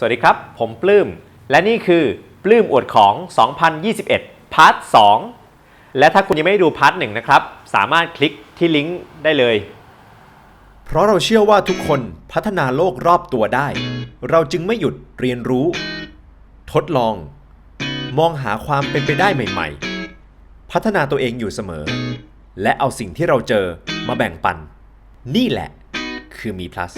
สวัสดีครับ ผมปลื้ม และนี่คือปลื้มอวดของ 2021 พาร์ท 2 และถ้าคุณยังไม่ได้ดูพาร์ท 1 นะครับ สามารถคลิกที่ลิงก์ได้เลย เพราะเราเชื่อว่าทุกคนพัฒนาโลกรอบตัวได้ เราจึงไม่หยุดเรียนรู้ ทดลอง มองหาความเป็นไปได้ใหม่ ๆ พัฒนาตัวเองอยู่เสมอ และเอาสิ่งที่เราเจอมาแบ่งปัน นี่แหละ คือมี plus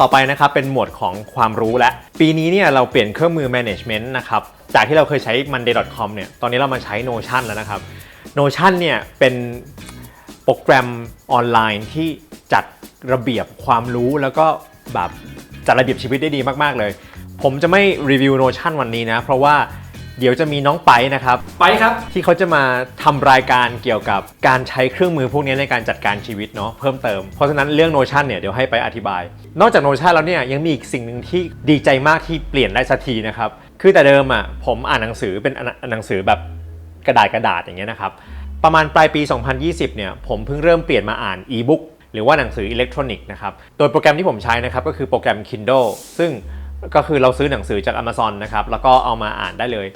ต่อไปนะครับเป็นหมวดของความรู้และ ปีนี้เนี่ยเราเปลี่ยนเครื่องมือ management นะครับจากที่เราเคยใช้ monday.com เนี่ยตอนนี้เรามาใช้ notion แล้วนะครับ notion เนี่ยเป็นโปรแกรมออนไลน์ที่จัดระเบียบความรู้แล้วก็แบบจัดระเบียบชีวิตได้ดีมาก ๆ เลย ผมจะไม่รีวิว notion วันนี้นะ เพราะว่า เดี๋ยวจะมีน้องไปนะครับ ไปครับ ที่เขาจะมาทำรายการเกี่ยวกับการใช้เครื่องมือพวกนี้ในการจัดการชีวิตเนาะเพิ่มเติม เพราะฉะนั้นเรื่อง Notion เนี่ยเดี๋ยวให้ไปอธิบาย นอกจาก Notion แล้วเนี่ยยังมีอีกสิ่งหนึ่งที่ดีใจมากที่เปลี่ยนได้สักทีนะครับ คือแต่เดิมอะผมอ่านหนังสือเป็นหนังสือแบบกระดาษกระดาษอย่างเงี้ยนะครับ ประมาณปลายปี 2020 เนี่ยผมเพิ่งเริ่มเปลี่ยนมาอ่านอีบุ๊กหรือว่าหนังสืออิเล็กทรอนิกส์นะครับ โดยโปรแกรมที่ผมใช้นะครับก็คือโปรแกรม Kindle ซึ่งก็คือเราซื้อหนังสือจาก Amazon นะครับ แล้วก็เอามาอ่านได้เลย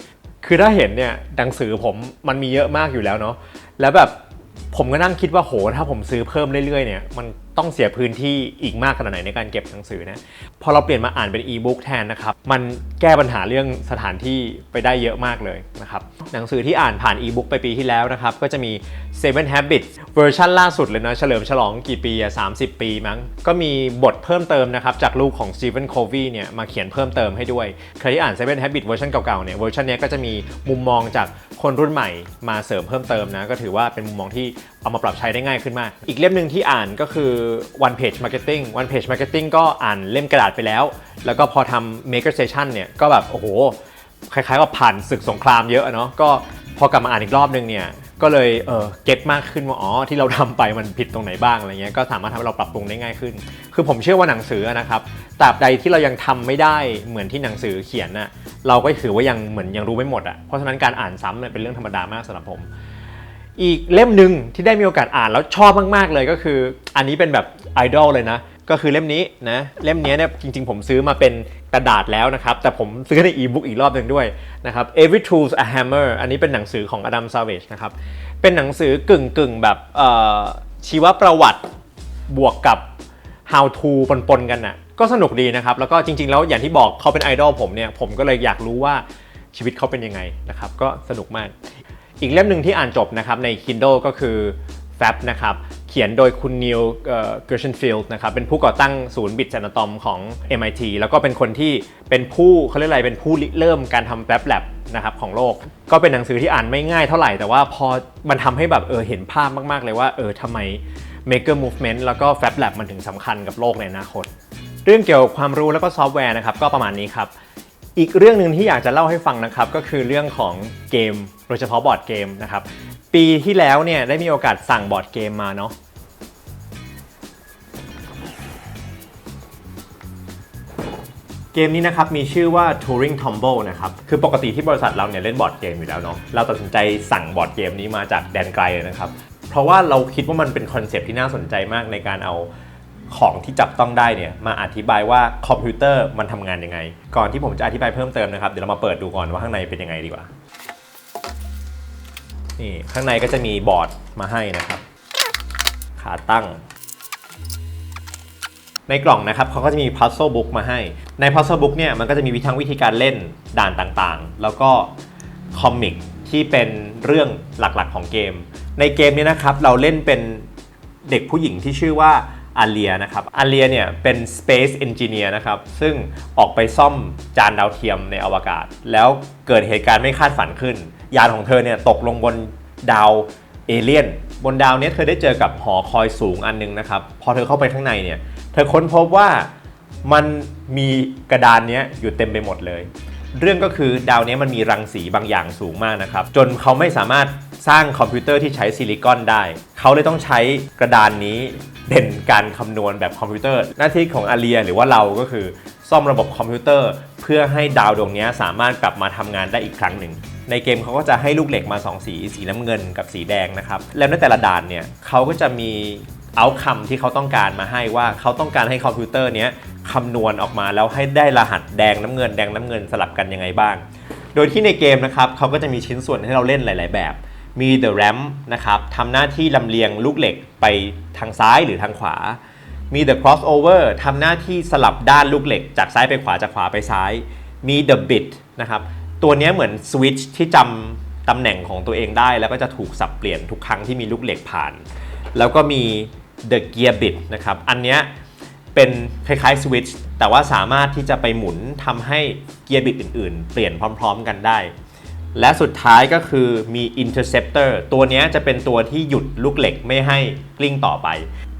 คือถ้าเห็นเนี่ยหนังสือผมมันมีเยอะมากอยู่แล้วเนาะแล้วแบบผมก็นั่งคิดว่าโหถ้าผมซื้อเพิ่มเรื่อยๆเนี่ยมัน ต้องเสียพื้นที่อีกมากขนาดไหนในการเก็บหนังสือนะพอเราเปลี่ยนมาอ่านเป็นอีบุ๊กแทนนะครับมันแก้ปัญหาเรื่องสถานที่ไปได้เยอะมากเลยนะครับหนังสือที่อ่านผ่านอีบุ๊กไปปีที่แล้วนะครับก็จะมี Seven Habits เวอร์ชันล่าสุดเลยนะเฉลิมฉลองกี่ปีอะ30 ปีมั้ง ก็มีบทเพิ่มเติมนะครับจากลูกของ Stephen Covey เนี่ยมาเขียนเพิ่มเติมให้ด้วย ใครที่อ่าน Seven Habits เวอร์ชันเก่าๆเนี่ยเวอร์ชันนี้ก็จะมีมุมมองจาก คนรุ่นใหม่มาเสริมเพิ่มเติมนะ ก็ถือว่าเป็นมุมมองที่เอามาปรับใช้ได้ง่ายขึ้นมาก อีกเล่มหนึ่งที่อ่านก็คือ One Page Marketing One Page Marketing ก็อ่านเล่มกระดาษไปแล้ว แล้วก็พอทำ Maker station เนี่ยก็แบบโอ้โหคล้ายๆกับผ่านศึกสงครามเยอะอะเนาะก็พอกลับมาอ่านอีกรอบนึงเนี่ย ก็เลยเออเก็ตมากขึ้นว่าอ๋อที่เราทำไปมันผิดตรงไหนบ้างอะไรเงี้ยก็สามารถทำให้เราปรับปรุงได้ง่ายขึ้น คือผมเชื่อว่าหนังสือนะครับตราบใดที่เรายังทำไม่ได้เหมือนที่หนังสือเขียนน่ะเราก็ถือว่ายังเหมือนยังรู้ไม่หมดอะเพราะฉะนั้นการอ่านซ้ำเนี่ยเป็นเรื่องธรรมดามากสำหรับผม อีกเล่มหนึ่งที่ได้มีโอกาสอ่านแล้วชอบมากๆเลยก็คือ อันนี้เป็นแบบไอดอลเลยนะ ก็คือเล่มนี้นะเล่มนี้เนี่ยจริง ๆ ผมซื้อมาเป็นกระดาษแล้วนะครับ แต่ผมซื้อในอีบุ๊กอีกรอบหนึ่งด้วยนะครับ Every Tool's a Hammer อันนี้เป็นหนังสือของ Adam Savage นะครับ เป็นหนังสือกึ่งกึ่งแบบชีวประวัติบวกกับ how to ปนๆกันน่ะก็สนุกดีนะครับ แล้วก็จริง ๆ แล้วอย่างที่บอกเขาเป็นไอดอลผมเนี่ยผมก็เลยอยากรู้ว่าชีวิตเขาเป็นยังไงนะครับก็สนุกมาก อีกเล่มหนึ่งที่อ่านจบนะครับใน Kindle ก็คือ Fab นะครับ เขียนโดยคุณนิวเกอร์ชันฟิลด์นะครับเป็นผู้ก่อตั้งศูนย์บิตแอนตอมของ MIT แล้วก็เป็นคนที่เป็นผู้เขาเรียกอะไรเป็นผู้ริเริ่มการทำ Fab Lab นะครับของโลก ก็เป็นหนังสือที่อ่านไม่ง่ายเท่าไหร่ แต่ว่าพอมันทำให้แบบเออเห็นภาพมาก ๆ เลยว่าเออทำไม Maker Movement แล้วก็ Fab Lab มันถึงสำคัญกับโลกในอนาคต เรื่องเกี่ยวกับความรู้แล้วก็ซอฟต์แวร์นะครับก็ประมาณนี้ครับอีกเรื่องหนึ่งที่อยากจะเล่าให้ฟังนะครับก็คือเรื่องของเกม โดยเฉพาะบอร์ดเกมนะครับ ปีที่แล้วเนี่ยได้มีโอกาสสั่งบอร์ดเกมมาเนาะเกมนี้นะครับมีชื่อว่า Turing Tumble นะครับ คือปกติที่บริษัทเราเนี่ยเล่นบอร์ดเกมอยู่แล้วเนาะเราตัดสินใจสั่งบอร์ดเกมนี้มาจากแดนไกลเลยนะครับ เพราะว่าเราคิดว่ามันเป็นคอนเซปต์ที่น่าสนใจมากในการเอาของที่จับต้องได้เนี่ยมาอธิบายว่าคอมพิวเตอร์มันทำงานยังไง ก่อนที่ผมจะอธิบายเพิ่มเติมนะครับ เดี๋ยวเรามาเปิดดูก่อนว่าข้างในเป็นยังไงดีกว่า นี่ข้างในก็จะมีบอร์ดมาให้นะครับ ขาตั้ง ในกล่องนะครับเขาก็จะมี puzzle book มาให้ ใน puzzle book เนี่ยมันก็จะมีวิทั้งวิธีการเล่นด่านต่างๆ แล้วก็คอมิกที่เป็นเรื่องหลักๆของเกม ในเกมนี้นะครับเราเล่นเป็นเด็กผู้หญิงที่ชื่อว่าอาเลียนะครับอาเลียเนี่ยเป็น Space Engineer นะครับ ซึ่งออกไปซ่อมจานดาวเทียมในอวกาศ แล้วเกิดเหตุการณ์ไม่คาดฝันขึ้น ยานของเธอเนี่ยตกลงบนดาวเอเลียน บนดาวนี้เธอได้เจอกับหอคอยสูงอันนึงนะครับ พอเธอเข้าไปข้างในเนี่ย เธอค้นพบว่ามันมีกระดานนี้อยู่เต็มไปหมดเลย เรื่องก็คือดาวนี้มันมีรังสีบางอย่างสูงมากนะครับ จนเขาไม่สามารถสร้างคอมพิวเตอร์ที่ใช้ซิลิคอนได้ เขาเลยต้องใช้กระดานนี้เป็นการคำนวณแบบคอมพิวเตอร์ หน้าที่ของอาเลียหรือว่าเราก็คือ ซ่อมระบบคอมพิวเตอร์ เพื่อให้ดาวดวงนี้สามารถกลับมาทำงานได้อีกครั้งหนึ่ง ในเกมเขาก็จะให้ลูกเหล็กมา 2 สี สีน้ำเงินกับสีแดงนะครับ แล้วในแต่ละด่านเนี่ยเขาก็จะมีเอาคำที่เขาต้องการมาให้ว่าเขาต้องการให้คอมพิวเตอร์เนี้ยคำนวณออกมาแล้วให้ได้รหัสแดงน้ำเงินแดงน้ำเงินสลับกันยังไงบ้าง โดยที่ในเกมนะครับเขาก็จะมีชิ้นส่วนให้เราเล่นหลาย ๆ แบบ มี The RAM นะครับทำหน้าที่ลำเลียงลูกเหล็กไปทางซ้ายหรือทางขวา มี The Crossover ทำหน้าที่สลับด้านลูกเหล็ก จากซ้ายไปขวาจากขวาไปซ้าย มี The Bit นะครับ ตัวนี้เหมือนสวิตช์ที่จำตำแหน่งของตัวเองได้ แล้วก็จะถูกสับเปลี่ยนทุกครั้งที่มีลูกเหล็กผ่าน แล้วก็มี The Gear Bit นะครับ อันเนี้ยเป็นคล้ายๆสวิตช์แต่ว่าสามารถที่จะไปหมุนทำให้เกียร์บิตอื่นๆ เปลี่ยนพร้อมๆกันได้ และสุดท้ายก็คือมี interceptor ตัวนี้จะเป็นตัวที่หยุดลูกเหล็กไม่ให้กลิ้งต่อไป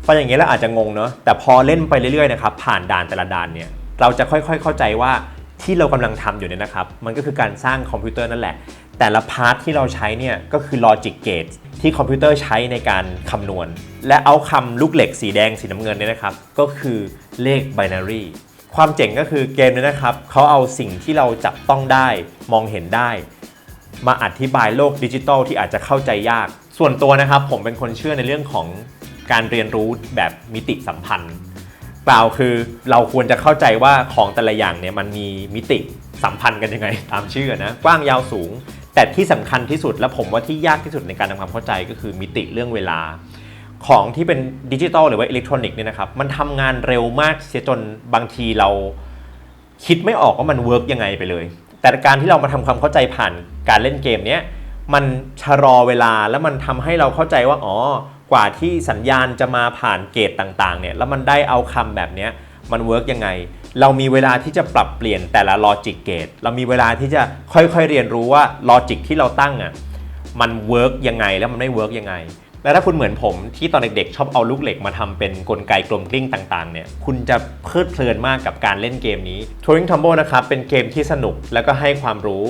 ฟังอย่างเงี้แล้วอาจจะงงเนาะแต่พอเล่นไปเรื่อยๆนะครับผ่านด่านแต่ละด่านเนี่ยเราจะค่อยๆเข้าใจว่า ที่เรากำลังทำอยู่เนี่ยนะครับ มันก็คือการสร้างคอมพิวเตอร์นั่นแหละ แต่ละพาร์ทที่เราใช้เนี่ยก็คือ logic gate ที่คอมพิวเตอร์ใช้ในการคำนวณ และเอาคำลูกเหล็กสีแดงสีน้ำเงินเนี่ยนะครับ ก็คือเลข binary ความเจ๋งก็คือเกมนี้นะครับเขาเอาสิ่งที่เราจับต้องได้มองเห็นได้ มาอธิบายโลกดิจิทัลที่อาจจะเข้าใจยาก ส่วนตัวนะครับ ผมเป็นคนเชื่อในเรื่องของการเรียนรู้แบบมิติสัมพันธ์ กล่าคือเราควรจะเข้าใจว่าของแต่ละอย่างเนี่ยมันมีมิติสัมพันธ์กันยังไง ตามชื่อนะกว้างยาวสูง แต่ที่สำคัญที่สุดและผมว่าที่ยากที่สุดในการทำความเข้าใจก็คือมิติเรื่องเวลา ของที่เป็นดิจิทัลหรือว่าอิเล็กทรอนิกส์เนี่ยนะครับมันทำงานเร็วมากเสียจนบางทีเราคิดไม่ออกว่ามันเวิร์กยังไงไปเลย แต่การที่เรามาทำความเข้าใจผ่านการเล่นเกมเนี้ยมันชะลอเวลาแล้วมันทำให้เราเข้าใจว่าอ๋อ กว่าที่สัญญาณจะมาผ่านเกตต่างๆเนี่ยแล้วมันได้เอาคำแบบนี้มันเวิร์กยังไง เรามีเวลาที่จะปรับเปลี่ยนแต่ละลอจิกเกตเรามีเวลาที่จะค่อยๆเรียนรู้ว่าลอจิกที่เราตั้งอะมันเวิร์กยังไงแล้วมันไม่เวิร์กยังไง แล้วถ้าคุณเหมือนผมที่ตอนเด็กๆ ชอบเอาลูกเหล็กมาทำเป็นกลไกกลมกลิ้งต่างๆเนี่ยคุณจะเพลิดเพลินมากกับการเล่นเกมนี้ Turing Tumble นะครับเป็นเกมที่สนุกแล้วก็ให้ความรู้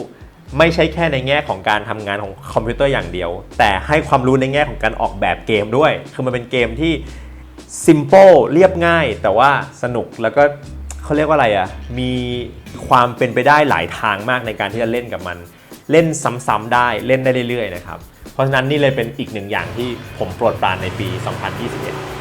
ไม่ใช่แค่ในแง่ของการทำงานของคอมพิวเตอร์อย่างเดียว แต่ให้ความรู้ในแง่ของการออกแบบเกมด้วย คือมันเป็นเกมที่ simple เรียบง่าย แต่ว่าสนุกแล้วก็เขาเรียกว่าอะไรอะ่ะ มีความเป็นไปได้หลายทางมากในการที่จะเล่นกับมัน เล่นซ้ำๆได้เล่นได้เรื่อยๆนะครับ เพราะฉะนั้นนี่เลยเป็นอีกหนึ่งอย่างที่ผมโปรดปรานในปี 2021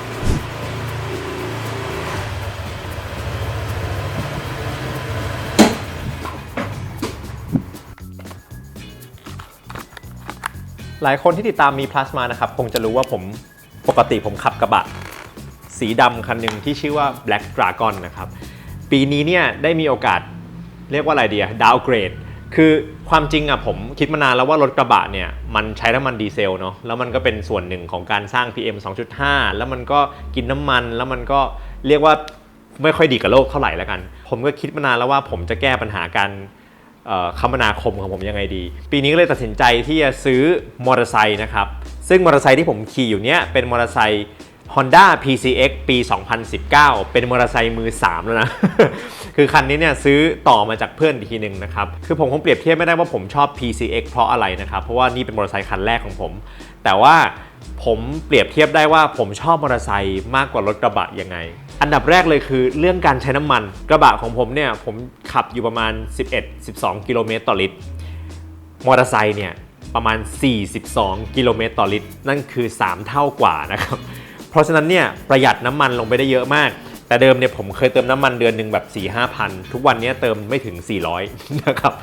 หลายคนที่ติดตามมี plus มานะครับ คงจะรู้ว่าผมปกติผมขับกระบะ สีดำคันหนึ่งที่ชื่อว่า Black Dragon นะครับ ปีนี้เนี่ยได้มีโอกาสเรียกว่าอะไรเดียดาวเกรด คือความจริงอะผมคิดมานานแล้วว่ารถกระบะเนี่ยมันใช้น้ำมันดีเซลเนาะแล้วมันก็เป็นส่วนหนึ่งของการสร้าง PM 2.5 แล้วมันก็กินน้ำมันแล้วมันก็เรียกว่าไม่ค่อยดีกับโลกเท่าไหร่แล้วกัน ผมก็คิดมานานแล้วว่าผมจะแก้ปัญหาการ คมนาคมของผมยังไงดี ปีนี้ก็เลยตัดสินใจที่จะซื้อมอเตอร์ไซค์นะครับ ซึ่งมอเตอร์ไซค์ที่ผมขี่อยู่เนี้ยเป็นมอเตอร์ไซค์ Honda PCX ปี 2019 เป็นมอเตอร์ไซค์มือ 3 แล้วนะ คือคันนี้เนี่ยซื้อต่อมาจากเพื่อนทีหนึ่งนะครับ คือผมคงเปรียบเทียบไม่ได้ว่าผมชอบ PCX เพราะอะไรนะครับ เพราะว่านี่เป็นมอเตอร์ไซค์คันแรกของผม แต่ว่าผมเปรียบเทียบได้ว่าผมชอบมอเตอร์ไซค์มากกว่ารถกระบะยังไง อันดับแรกเลยคือเรื่องการใช้น้ำมัน กระบะของผมเนี่ยผมขับอยู่ประมาณ 11-12 กิโลเมตรต่อลิตร มอเตอร์ไซค์เนี่ยประมาณ 42 กิโลเมตรต่อลิตร นั่นคือ 3 เท่ากว่านะครับ เพราะฉะนั้นเนี่ยประหยัดน้ำมันลงไปได้เยอะมาก แต่เดิมเนี่ยผมเคยเติมน้ำมันเดือนหนึ่งแบบ 4 5พันทุกวันเนี้ยเติมไม่ถึง 400 นะครับ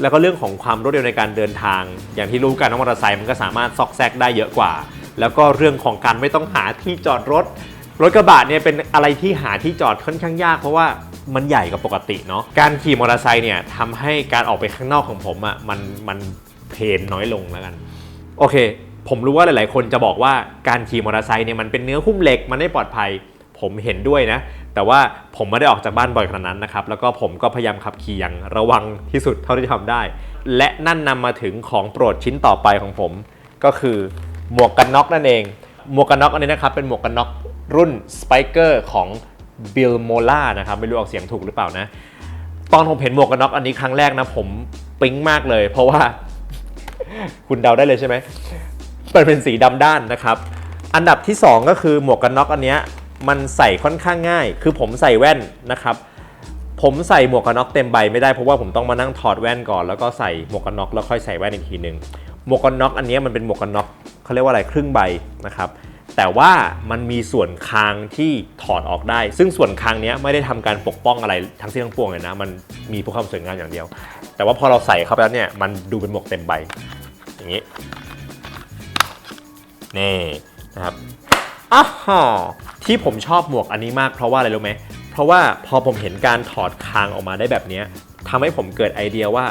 แล้วก็เรื่องของความรวดเร็วในการเดินทาง อย่างที่รู้กันว่ามอเตอร์ไซค์มันก็สามารถซอกแซกได้เยอะกว่า แล้วก็เรื่องของการไม่ต้องหาที่จอดรถ รถกระบะเนี่ยเป็นอะไรที่หาที่จอดค่อนข้างยากเพราะว่ามันใหญ่กว่าปกติเนาะการขี่มอเตอร์ไซค์เนี่ยทำให้การออกไปข้างนอกของผมอะ่ะมันมันเพลนน้อยลงแล้วกัน โอเค ผมรู้ว่าหลายๆ คนจะบอกว่าการขี่มอเตอร์ไซค์เนี่ยมันเป็นเนื้อหุ้มเหล็กมันไม่ปลอดภัย ผมเห็นด้วยนะ แต่ว่าผมไม่ได้ออกจากบ้านบ่อยขนาดนั้นนะครับแล้วก็ผมก็พยายามขับขี่อย่างระวังที่สุดเท่าที่จะทำได้ และนั่นนำมาถึงของโปรดชิ้นต่อไปของผม ก็คือหมวกกันน็อกนั่นเองหมวกกันน็อกอันนี้นะครับเป็นหมวกกันน็อก รุ่น Spiker ของ Bill Mola นะครับ ไม่รู้ออกเสียงถูกหรือเปล่านะ ตอนผมเห็นหมวกกันน็อกอันนี้ครั้งแรกนะ ผมปิ๊งมากเลย เพราะว่า คุณเดาได้เลยใช่ไหมมันเป็นสีดำด้านนะครับ อันดับที่ 2 ก็คือหมวกกันน็อกอันเนี้ยมันใส่ค่อนข้างง่าย คือผมใส่แว่นนะครับ ผมใส่หมวกกันน็อกเต็มใบไม่ได้เพราะว่าผมต้องมานั่งถอดแว่นก่อน แล้วก็ใส่หมวกกันน็อกแล้วค่อยใส่แว่นอีกทีหนึ่งหมวกกันน็อกอันนี้มันเป็นหมวกกันน็อกเขาเรียกว่าอะไรครึ่งใบนะครับ แต่ว่ามันมีส่วนคางที่ถอดออกได้ ซึ่งส่วนคางนี้ไม่ได้ทำการปกป้องอะไรทั้งสิ้นทั้งปวงเลยนะ มันมีเพื่อความสวยงามอย่างเดียว แต่ว่าพอเราใส่เข้าไปแล้วเนี่ยมันดูเป็นหมวกเต็มใบ อย่างนี้ นี่นะครับอ้าวที่ผมชอบหมวกอันนี้มากเพราะว่าอะไรรู้ไหม เพราะว่าพอผมเห็นการถอดคางออกมาได้แบบนี้ทำให้ผมเกิดไอเดียว่า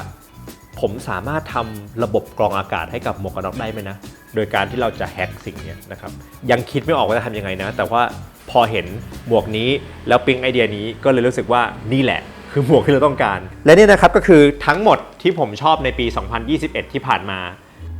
ผมสามารถทำระบบกรองอากาศให้กับหมวกกันน็อกได้ไหมนะ โดยการที่เราจะแฮ็กสิ่งนี้นะครับยังคิดไม่ออกว่าจะทำยังไงนะ แต่ว่าพอเห็นหมวกนี้แล้วปิ๊งไอเดียนี้ก็เลยรู้สึกว่านี่แหละ คือหมวกที่เราต้องการ และนี่นะครับก็คือทั้งหมดที่ผมชอบในปี 2021 ที่ผ่านมา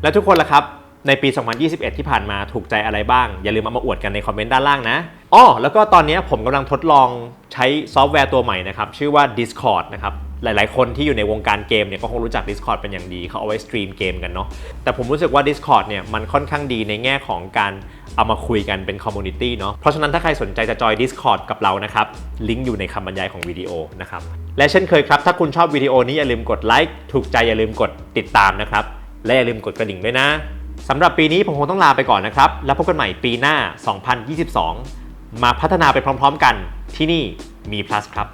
และทุกคนล่ะครับในปี 2021 ที่ผ่านมาถูกใจอะไรบ้าง อย่าลืมเอามาอวดกันในคอมเมนต์ด้านล่างนะอ้อแล้วก็ตอนนี้ผมกำลังทดลองใช้ซอฟต์แวร์ตัวใหม่นะครับ ชื่อว่า Discord นะครับ หลาย ๆ คนที่อยู่ในวงการเกมเนี่ยก็คงรู้จัก Discord เป็นอย่างดี เขาเอาไว้สตรีมเกมกันเนาะแต่ผมรู้สึกว่า Discord เนี่ยมันค่อนข้างดีในแง่ของการเอามาคุยกันเป็นคอมมูนิตี้เนาะเพราะฉะนั้นถ้าใครสนใจจะจอย Discord กับเรานะครับ ลิงก์อยู่ในคำบรรยายของวิดีโอนะครับ และเช่นเคยครับ ถ้าคุณชอบวิดีโอนี้อย่าลืมกดไลค์ถูกใจอย่าลืมกดติดตามนะครับและอย่าลืมกดกระดิ่งด้วยนะสำหรับปีนี้ผมคงต้องลาไปก่อนนะครับแล้วพบกันใหม่ปีหน้า 2022 มาพัฒนาไปพร้อม ๆ กันที่นี่มี plus ครับ